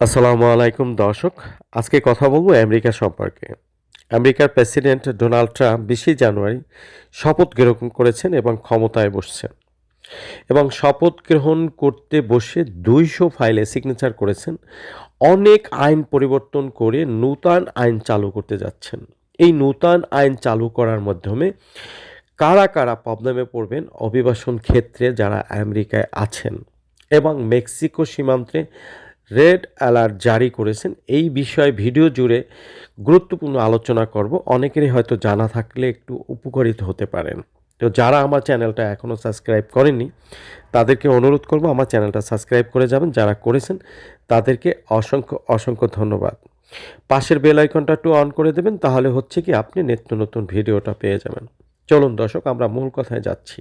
আসসালামু আলাইকুম, দর্শক। আজকে কথা বলব আমেরিকা সম্পর্কে। আমেরিকার প্রেসিডেন্ট ডোনাল্ড ট্রাম্প বিশে জানুয়ারি শপথ গ্রহণ করেছেন এবং ক্ষমতায় বসছেন এবং শপথ গ্রহণ করতে বসে দুইশো ফাইলে সিগনেচার করেছেন। অনেক আইন পরিবর্তন করে নূতন আইন চালু করতে যাচ্ছেন। এই নূতন আইন চালু করার মাধ্যমে কারা কারা প্রবলেমে পড়বেন অভিবাসন ক্ষেত্রে যারা আমেরিকায় আছেন এবং মেক্সিকো সীমান্তে রেড অ্যালার্ট জারি করেছেন। এই বিষয়ে ভিডিও জুড়ে গুরুত্বপূর্ণ আলোচনা করব। অনেকেরই হয়তো জানা থাকলে একটু উপকারিত হতে পারেন। তো যারা আমার চ্যানেলটা এখনও সাবস্ক্রাইব করেননি, তাদেরকে অনুরোধ করব আমার চ্যানেলটা সাবস্ক্রাইব করে যাবেন। যারা করেছেন, তাদেরকে অসংখ্য অসংখ্য ধন্যবাদ। পাশের বেল আইকনটা একটু অন করে দেবেন, তাহলে হচ্ছে কি আপনি নিত্য নতুন ভিডিওটা পেয়ে যাবেন। চলুন দর্শক, আমরা মূল কথায় যাচ্ছি।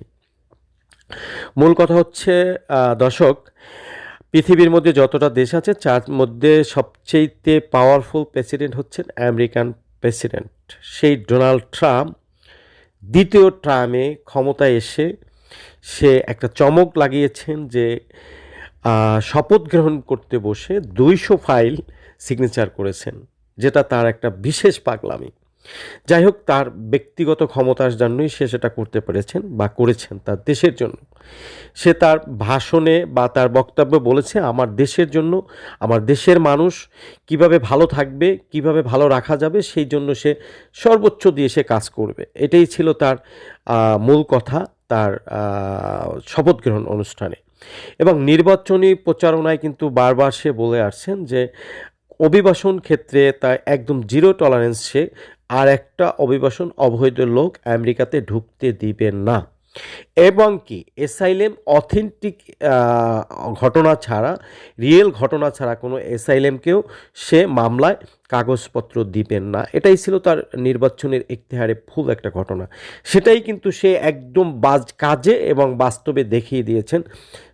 মূল কথা হচ্ছে দর্শক পৃথিবীর মধ্যে যতটা দেশ আছে, তার মধ্যে সবচেয়েতে পাওয়ারফুল প্রেসিডেন্ট হচ্ছেন আমেরিকান প্রেসিডেন্ট সেই ডোনাল্ড ট্রাম্প দ্বিতীয় ট্রামে ক্ষমতায় এসে সে একটা চমক লাগিয়েছেন যে শপথ গ্রহণ করতে বসে দুইশো ফাইল সিগনেচার করেছেন, যেটা তার একটা বিশেষ পাগলামি। যাই হোক তার ব্যক্তিগত ক্ষমতার জন্যই সে সেটা করতে পেরেছেন বা করেছেন তার দেশের জন্য। সে তার ভাষণে বা তার বক্তব্যে বলেছে, আমার দেশের জন্য, আমার দেশের মানুষ কীভাবে ভালো থাকবে, কীভাবে ভালো রাখা যাবে, সেই জন্য সে সর্বোচ্চ দিয়ে সে কাজ করবে। এটাই ছিল তার মূল কথা তার শপথ গ্রহণ অনুষ্ঠানে। এবং নির্বাচনী প্রচারণায় কিন্তু বারবার সে বলে আসছেন যে অভিবাসন ক্ষেত্রে তা একদম জিরো টলারেন্স আর একটা অভিবাসন অবৈধ লোক আমেরিকাতে ঢুকতে দিবেন না। এবং কি এসাইলেম অথেন্টিক ঘটনা ছাড়া রিয়েল ঘটনা ছাড়া কোনো এসাইলেমকেও সে মামলায় কাগজপত্র দিবেন না। এটাই ছিল তার নির্বাচনের ইতিহারে ফুল একটা ঘটনা। সেটাই কিন্তু সে একদম বাজ, কাজে এবং বাস্তবে দেখিয়ে দিয়েছেন।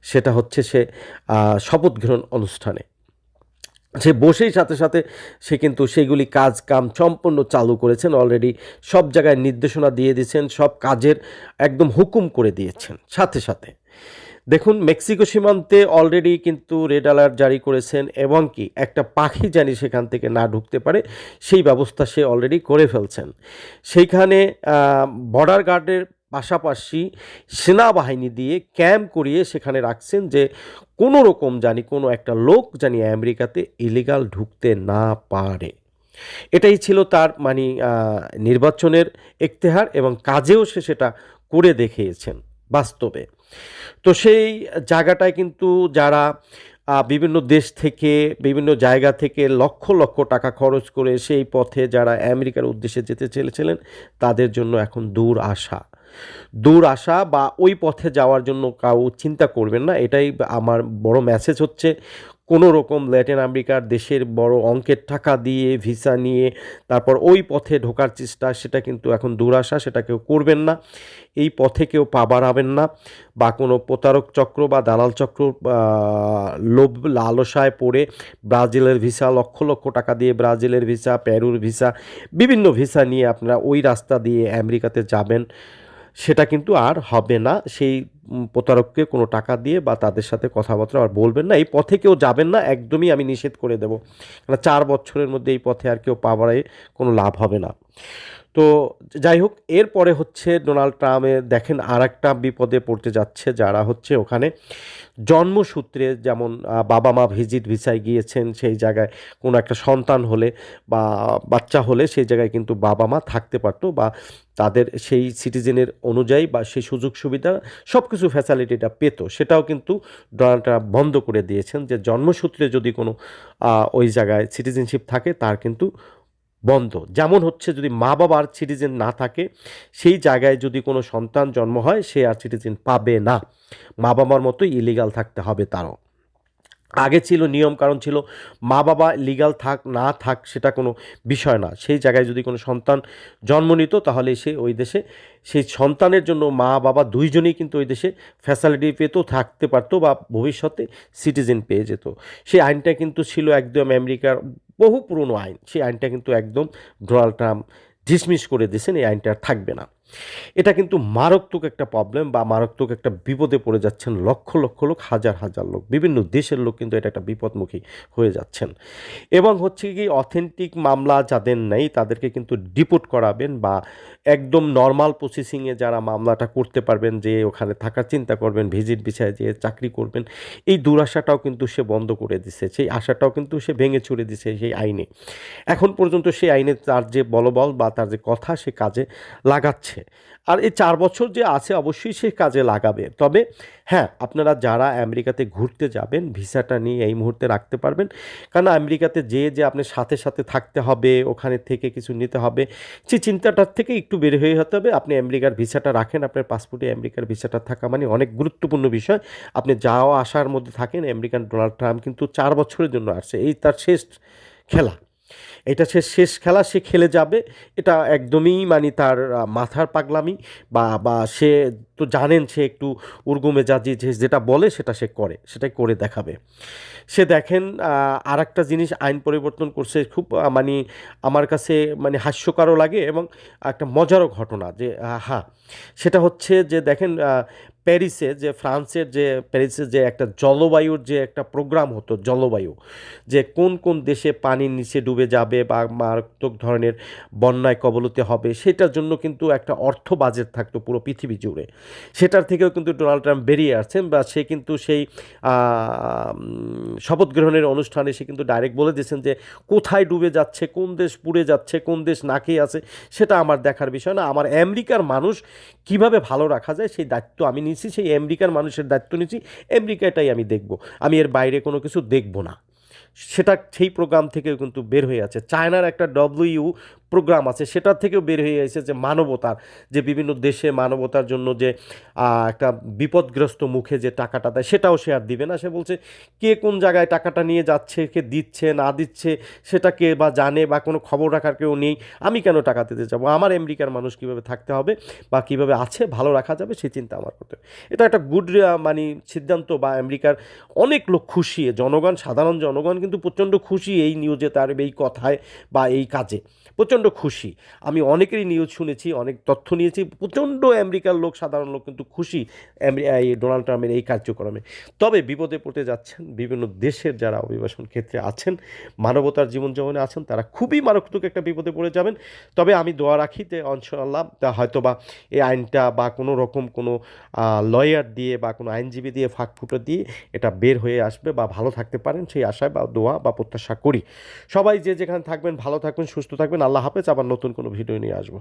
সেটা হচ্ছে সে শপথ গ্রহণ অনুষ্ঠানে। সে বসেই সাথে সাথে সে কিন্তু সেগুলি কাজ কাম সম্পূর্ণ চালু করেছেন। অলরেডি সব জায়গায় নির্দেশনা দিয়ে দিয়েছেন, সব কাজের একদম হুকুম করে দিয়েছেন সাথে সাথে। দেখুন, মেক্সিকো সীমান্তে অলরেডি কিন্তু রেড অ্যালার্ট জারি করেছেন এবং কি একটা পাখি জানি সেখান থেকে না ঢুকতে পারে, সেই ব্যবস্থা সে অলরেডি করে ফেলছেন। সেইখানে বর্ডার গার্ডের পাশাপাশি সেনাবাহিনী দিয়ে ক্যাম্প করিয়ে সেখানে রাখছেন যে কোনো রকম জানি কোনো একটা লোক জানি আমেরিকাতে ইলিগাল ঢুকতে না পারে। এটাই ছিল তার মানে নির্বাচনের ইক্তেহার এবং কাজেও সে সেটা করে দেখিয়েছেন বাস্তবে। তো সেই জায়গাটায় কিন্তু যারা বিভিন্ন দেশ থেকে, বিভিন্ন জায়গা থেকে লক্ষ লক্ষ টাকা খরচ করে সেই পথে যারা আমেরিকার উদ্দেশ্যে যেতে চেয়েছিলেন, তাদের জন্য এখন দূর আসা দূর আসা বা ওই পথে যাওয়ার জন্য কাউ চিন্তা করবেন না। এটাই আমার বড় মেসেজ হচ্ছে। কোনো রকম ল্যাটিন আমেরিকার দেশের বড় অঙ্কের টাকা দিয়ে ভিসা নিয়ে, তারপর ওই পথে ঢোকার চেষ্টা, সেটা কিন্তু এখন দূর আসা, সেটা কেউ করবেন না। এই পথে কেউ পা বাড়াবেন না বা কোনো প্রতারক চক্র বা দালাল চক্র লোভ লালসায় পড়ে ব্রাজিলের ভিসা লক্ষ লক্ষ টাকা দিয়ে ব্রাজিলের ভিসা পেরুর ভিসা বিভিন্ন ভিসা নিয়ে আপনারা ওই রাস্তা দিয়ে আমেরিকাতে যাবেন। সেটা কিন্তু আর হবে না। সেই প্রতারককে কোনো টাকা দিয়ে বা তাদের সাথে কথাবার্তা আর বলবেন না। এই পথে কেউ যাবেন না, একদমই আমি নিষেধ করে দেবো। কারণ চার বছরের মধ্যে এই পথে আর কেউ পাওয়ারে কোনো লাভ হবে না। তো যাই হোক এরপরে হচ্ছে ডোনাল্ড ট্রাম্পে দেখেন আর একটা বিপদে পড়তে যাচ্ছে যারা হচ্ছে ওখানে জন্মসূত্রে যেমন বাবা মা ভিজিট ভিসায় গিয়েছেন সেই জায়গায় কোনো একটা সন্তান হলে বা বাচ্চা হলে সেই জায়গায় কিন্তু বাবা মা থাকতে পারতো বা তাদের সেই সিটিজেনের অনুযায়ী বা সেই সুযোগ সুবিধা সব কিছু ফ্যাসিলিটিটা পেত। সেটাও কিন্তু ডোনাল্ড ট্রাম্প বন্ধ করে দিয়েছেন যে জন্মসূত্রে যদি কোনো ওই জায়গায় সিটিজেনশিপ থাকে তার কিন্তু বন্ধ। যেমন হচ্ছে যদি মা বাবার সিটিজেন না থাকে, সেই জায়গায় যদি কোনো সন্তান জন্ম হয়, সে আর সিটিজেন পাবে না। মা বাবার মতোই ইলিগাল থাকতে হবে তারও। আগে ছিল, নিয়ম কারণ ছিল মা বাবা লিগাল থাক, না থাক সেটা কোনো বিষয় না। সেই জায়গায় যদি কোনো সন্তান জন্ম নিত, তাহলে সে ওই দেশে, সেই সন্তানের জন্য মা বাবা দুইজনেই কিন্তু ওই দেশে ফ্যাসিলিটি পেতো, থাকতে পারতো বা ভবিষ্যতে সিটিজেন পেয়ে যেত। সেই আইনটা কিন্তু ছিল একদম আমেরিকার বহু পুরনো আইন। সেই আইনটা কিন্তু একদম ডোনাল্ড ট্রাম্প ডিসমিস করে দিয়েছেন, এই আইনটা থাকবে না। এটা কিন্তু মারাত্মক একটা প্রবলেম বা মারাত্মক একটা বিপদে পড়ে যাচ্ছেন লক্ষ লক্ষ লোক, হাজার হাজার লোক, বিভিন্ন দেশের লোক কিন্তু এটা একটা বিপদমুখী হয়ে যাচ্ছেন। এবং হচ্ছে কি অথেন্টিক মামলা যাদের নেই, তাদেরকে কিন্তু ডিপোর্ট করাবেন বা একদম নর্মাল প্রসেসিংয়ে যারা মামলাটা করতে পারবেন, যে ওখানে থাকার চিন্তা করবেন ভিজিট বিষয়ে যে চাকরি করবেন, এই দুরাশাটাও কিন্তু সে বন্ধ করে দিছে, সেই আশাটাও কিন্তু সে ভেঙে ছুড়ে দিছে সেই আইনে। এখন পর্যন্ত সেই আইনে তার যে বলবল বা তার যে কথা সে কাজে লাগাচ্ছে আর এই চার বছর যে আছে অবশ্যই সে কাজে লাগাবে। তবে হ্যাঁ আপনারা যারা আমেরিকাতে ঘুরতে যাবেন, ভিসাটা নিয়ে এই মুহূর্তে রাখতে পারবেন। কারণ আমেরিকাতে যে যে আপনার সাথে সাথে থাকতে হবে, ওখানে থেকে কিছু নিতে হবে, সেই চিন্তাটার থেকে একটু বের হয়ে হতে হবে। আপনি আমেরিকার ভিসাটা রাখেন, আপনার পাসপোর্টে আমেরিকার ভিসাটা থাকা মানে অনেক গুরুত্বপূর্ণ বিষয়। আপনি যাওয়া, আসার মধ্যে থাকেন, আমেরিকান ডোনাল্ড ট্রাম্প কিন্তু চার বছরের জন্য আসছে। এই তার শেষ খেলা। এটা সে শেষ খেলা, সে খেলে যাবে। এটা একদমই মানে তার মাথার পাগলামি বা বা সে তো জানেন সে একটু উর্গু মেজাজি যে, যেটা বলে সেটা সে করে, সেটাই করে দেখাবে। সে দেখেন আর একটা জিনিস আইন পরিবর্তন করছে, খুব মানে আমার কাছে মানে হাস্যকরও লাগে এবং একটা মজারও ঘটনা যে হ্যাঁ সেটা হচ্ছে যে, দেখেন প্যারিসে যে ফ্রান্সের যে প্যারিসে যে একটা জলবায়ুর যে একটা প্রোগ্রাম হতো, জলবায়ু, যে কোন কোন দেশে পানির নিচে ডুবে যাবে বা মারাত্মক ধরনের বন্যায় কবলতে হবে, সেটার জন্য কিন্তু একটা অর্থ বাজেট থাকতো পুরো পৃথিবী জুড়ে। সেটার থেকেও কিন্তু ডোনাল্ড ট্রাম্প বেরিয়ে আসছেন বা সে কিন্তু সেই শপথ গ্রহণের অনুষ্ঠানে সে কিন্তু ডাইরেক্ট বলে দিয়েছেন যে, কোথায় ডুবে যাচ্ছে, কোন দেশ পুড়ে যাচ্ছে, কোন দেশ নাকে আছে, সেটা আমার দেখার বিষয় না। আমার আমেরিকার মানুষ কীভাবে ভালো রাখা যায় সেই দায়িত্ব আমি নিয়েছি, সেই আমেরিকার মানুষের দায়িত্ব নিয়েছি, আমেরিকাটাই আমি দেখব। আমি এর বাইরে কোনো কিছু দেখব না। সেটা, সেই প্রোগ্রাম থেকে কিন্তু বের হয়ে আছে। চায়নার একটা ডব্লিউ প্রোগ্রাম আছে, সেটার থেকেও বের হয়ে এসেছে যে মানবতার, যে বিভিন্ন দেশে মানবতার জন্য যে একটা বিপদগ্রস্ত মুখে যে টাকাটা দেয়, সেটাও সে আর দিবে না। সে বলছে, কে কোন জায়গায় টাকাটা নিয়ে যাচ্ছে, কে দিচ্ছে, না দিচ্ছে, সেটা কে বা জানে বা কোনো খবর রাখার কেউ নেই, আমি কেন টাকা দিতে যাব? আমার আমেরিকার মানুষ কীভাবে থাকতে হবে বা কীভাবে আছে, ভালো রাখা যাবে সেই চিন্তা আমার করতে। এটা একটা গুড মানে সিদ্ধান্ত বা আমেরিকার অনেক লোক খুশি, জনগণ, সাধারণ জনগণ কিন্তু প্রচণ্ড খুশি এই নিউজে তার, এই কথায় বা এই কাজে। প্রচণ্ড খুশি। আমি অনেকেরই নিউজ শুনেছি, অনেক তথ্য নিয়েছি। প্রচণ্ড আমেরিকার লোক, সাধারণ লোক কিন্তু খুশি এই ডোনাল্ড ট্রাম্পের এই কার্যক্রমে। তবে বিপদে পড়তে যাচ্ছেন বিভিন্ন দেশের যারা অভিবাসন ক্ষেত্রে আছেন, মানবতার জীবনযাপনে আছেন, তারা খুবই মারাত্মক একটা বিপদে পড়ে যাবেন। তবে আমি দোয়া রাখি যে, ইনশাআল্লাহ, তা হয়তো বা এই আইনটা বা কোনো রকম কোনো লয়ার দিয়ে বা কোনো আইনজীবী দিয়ে ফাঁক ফুটো দিয়ে এটা বের হয়ে আসবে বা ভালো থাকতে পারেন, সেই আশায় বা দোয়া বা প্রত্যাশা করি। সবাই যে যেখানে থাকবেন, ভালো থাকবেন, সুস্থ থাকবেন। আল্লাহ হাফেজ আবার নতুন কোনো ভিডিও নিয়ে আসব।